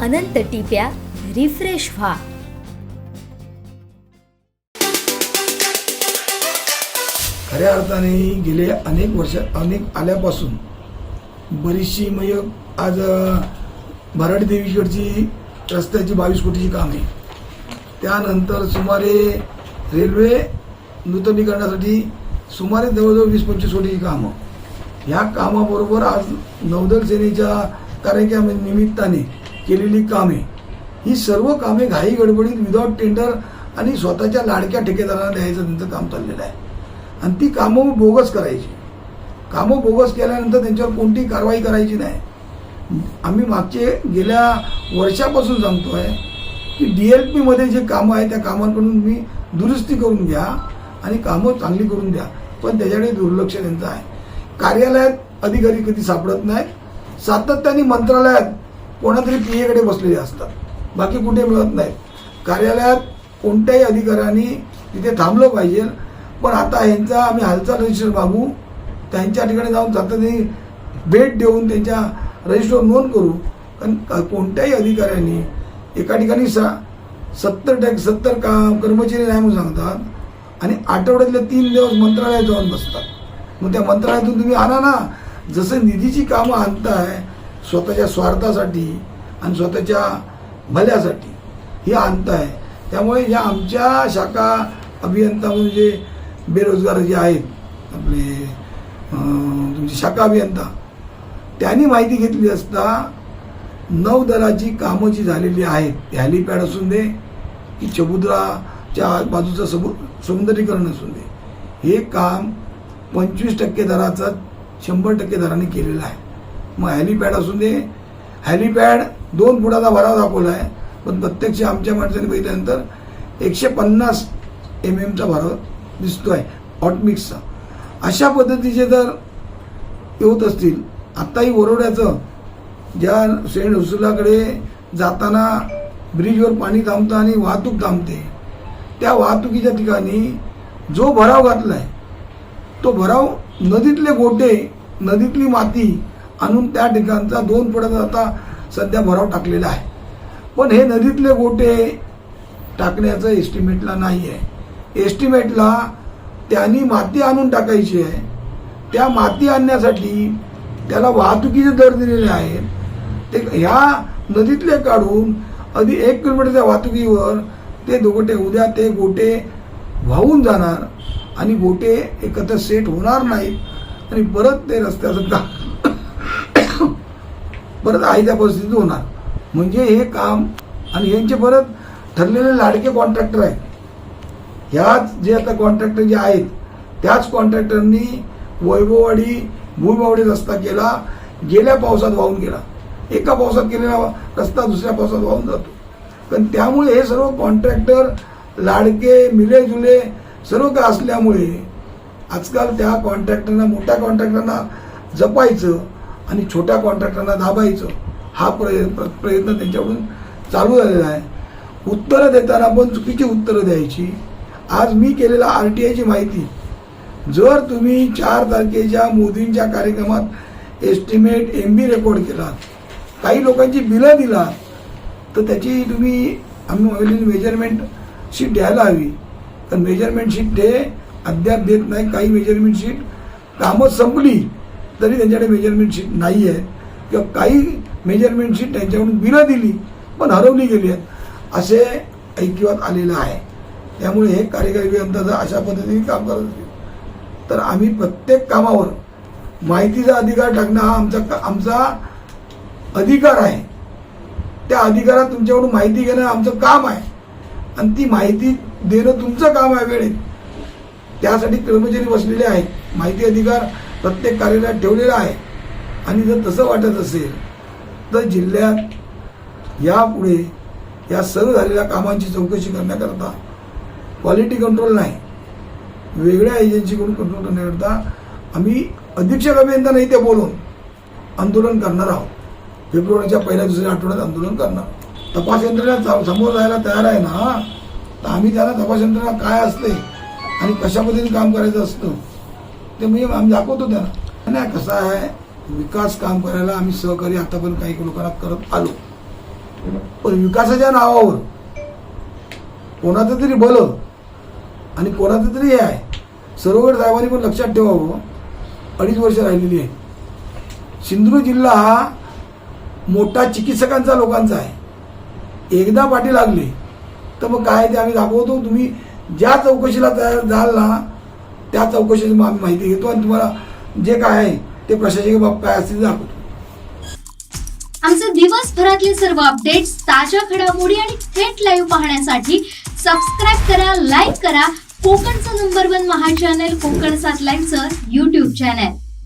अनंत टिप्या refresh व्हा. खऱ्या अर्थाने गेले अनेक वर्ष अनेक आल्यापासून बरीचशी म्हणजे आज अं, भराडी देवीकडची रस्त्याची बावीस कोटीची कामे. त्यानंतर सुमारे रेल्वे नूतनीकरणासाठी सुमारे जवळजवळ वीस पंचवीस कोटीची कामं. ह्या कामाबरोबर आज नौदल सेनेच्या कार्यक्रम निमित्ताने केलेली कामे. ही सर्व कामे घाई गडबडीत विदाऊट टेंडर आणि स्वतःच्या लाडक्या ठेकेदारांना द्यायचं त्यांचं काम चाललेलं आहे. आणि ती कामं बोगस करायची. कामं बोगस केल्यानंतर त्यांच्यावर कोणती कारवाई करायची नाही. आम्ही मागचे गेल्या वर्षापासून सांगतोय की डी एल पीमध्ये जे कामं आहे त्या कामांकडून मी दुरुस्ती करून घ्या आणि कामं चांगली करून द्या. पण त्याच्याकडे दुर्लक्ष त्यांचं आहे. कार्यालयात अधिकारी कधी सापडत नाहीत. सातत्याने मंत्रालयात कोणातरी पी एकडे बसलेले असतात. बाकी कुठे मिळत नाही. कार्यालयात कोणत्याही अधिकाऱ्यांनी तिथे थांबलं पाहिजे. पण आता यांचा आम्ही हालचाल रजिस्टर मागू त्यांच्या ठिकाणी जाऊन सातत्याने भेट देऊन त्यांच्या रजिस्टर नोंद करू. कारण कोणत्याही अधिकाऱ्यांनी एका ठिकाणी सा सत्तर टक्के सत्तर का कर्मचारी नाही म्हणून सांगतात आणि आठवड्यातले तीन दिवस मंत्रालयात जाऊन बसतात. मग त्या मंत्रालयातून तुम्ही आणा ना. जसं निधीची कामं आणताय स्वतःच्या स्वार्थासाठी आणि स्वतःच्या भल्यासाठी ही अंत आहे. त्यामुळे या आमच्या शाखा अभियंता म्हणजे बेरोजगार जे आहेत आपले तुमचे शाखा अभियंता त्यांनी माहिती घेतली असता नौदलाची कामं जी झालेली आहेत हॅलिपॅड असून दे की चबुद्राच्या बाजूचं सबु सौंदर्यीकरण असून दे हे काम पंचवीस टक्के दराचं शंभर टक्के दराने केलेलं आहे. मग हॅलिपॅड असू दे. हॅलिपॅड दोन फुटाचा भराव दाखवला आहे. पण प्रत्यक्ष आमच्या माणसाने बघितल्यानंतर एकशे पन्नास एम एमचा भराव दिसतोय हॉटमिक्सचा अशा पद्धतीचे जर येत असतील आत्ताही वरोड्याचं ज्या सेंट हुसुलाकडे जाताना ब्रिजवर पाणी थांबतं आणि वाहतूक थांबते त्या वाहतुकीच्या ठिकाणी जो भराव घातला आहे तो भराव नदीतले गोटे नदीतली माती आणून त्या ठिकाणचा दोन फुटाचा आता सध्या भराव टाकलेला आहे. पण हे नदीतले गोटे टाकण्याचं एस्टिमेटला नाही आहे एस्टिमेटला त्यांनी माती आणून टाकायची आहे. त्या माती आणण्यासाठी त्याला वाहतुकीचे दर दिलेले आहेत. ते ह्या नदीतले काढून अगदी एक किलोमीटरच्या वाहतुकीवर ते दोगोटे उद्या ते गोटे वाहून जाणार आणि गोटे एकत्र सेट होणार नाहीत आणि परत ते रस्त्याचं काम परत आहे त्या परिस्थितीत होणार. म्हणजे हे काम आणि यांचे परत ठरलेले लाडके कॉन्ट्रॅक्टर आहेत. ह्याच जे आता कॉन्ट्रॅक्टर जे आहेत त्याच कॉन्ट्रॅक्टरनी वैभववाडी भूमिवाडी रस्ता केला गेल्या पावसात वाहून गेला. एका पावसात केलेला रस्ता दुसऱ्या पावसात वाहून जातो. पण त्यामुळे हे सर्व कॉन्ट्रॅक्टर लाडके मिले जुले सर्व काय असल्यामुळे आजकाल त्या कॉन्ट्रॅक्टरना मोठ्या कॉन्ट्रॅक्टरना जपायचं आणि छोट्या कॉन्ट्रॅक्टरना दाबायचं. हा प्रय प्रयत्न त्यांच्याकडून चालू झालेला आहे. उत्तरं देताना पण चुकीची उत्तरं द्यायची. आज मी केलेला आर टी आयची माहिती. जर तुम्ही चार तारखेच्या मोदींच्या कार्यक्रमात एस्टिमेट एम बी रेकॉर्ड केला काही लोकांची बिलं दिला तर त्याची तुम्ही आम्ही मेजरमेंट शीट द्यायला हवी. तर मेजरमेंट शीट ते अद्याप देत नाही काही मेजरमेंट शीट कामं संपली. तरी त्यांच्याकडे मेजरमेंट शीट नाही आहे किंवा काही मेजरमेंट शीट त्यांच्याकडून बिलं दिली पण हरवली गेली आहेत. असे ऐकिवात आलेलं आहे. त्यामुळे हे कार्यकारी अभियंता जर अशा पद्धतीने काम करत असतील तर आम्ही प्रत्येक कामावर माहितीचा अधिकार टाकणं हा आमचा आमचा अधिकार आहे. त्या अधिकारात तुमच्याकडून माहिती घेणं आमचं काम आहे. आणि ती माहिती देणं तुमचं काम आहे वेळेत. त्यासाठी कर्मचारी बसलेले आहेत. माहिती अधिकार प्रत्येक कार्यालयात ठेवलेलं आहे. आणि जर तसं वाटत असेल तर जिल्ह्यात यापुढे या सर्व झालेल्या कामांची चौकशी करण्याकरता क्वालिटी कंट्रोल नाही. वेगळ्या एजन्सीकडून कंट्रोल करण्याकरता आम्ही अधीक्षक अभियंता नाही ते बोलून आंदोलन करणार आहोत. फेब्रुवारीच्या पहिल्या दुसऱ्या आठवड्यात आंदोलन करणार तपास यंत्रणा चा- समोर जायला तयार आहे ना तर आम्ही त्याला तपास यंत्रणा काय असते आणि कशा पद्धतीने काम करायचं असतं ते म्हणजे आम्ही दाखवतो त्यांना. नाही कसं आहे? विकास काम करायला आम्ही सहकारी आता पण काही लोकांना करत आलो. पण विकासाच्या नावावर कोणाचं तरी बल आणि कोणाचं तरी हे आहे. सरोवर साहेबांनी पण लक्षात ठेवावं अडीच वर्ष राहिलेली आहे. सिंधुदुर्ग जिल्हा हा मोठा चिकित्सकांचा लोकांचा आहे. एकदा पाठी लागले तर मग काय ते आम्ही दाखवतो. तुम्ही ज्या चौकशीला तयार झाल ना त्या चौकशीची आम्ही माहिती घेतो आणि तुम्हाला जे काय आहे ते प्रशासकीय बाब काय असतील दाखवतो. आमचे दिवसभरातले सर्व अपडेट्स ताज्या घडामोडी आणि थेट लाईव्ह पाहण्यासाठी सबस्क्राईब करा लाईक करा. कोकणचं नंबर वन महा चॅनल कोकण सात लाईव्हचं युट्यूब चॅनल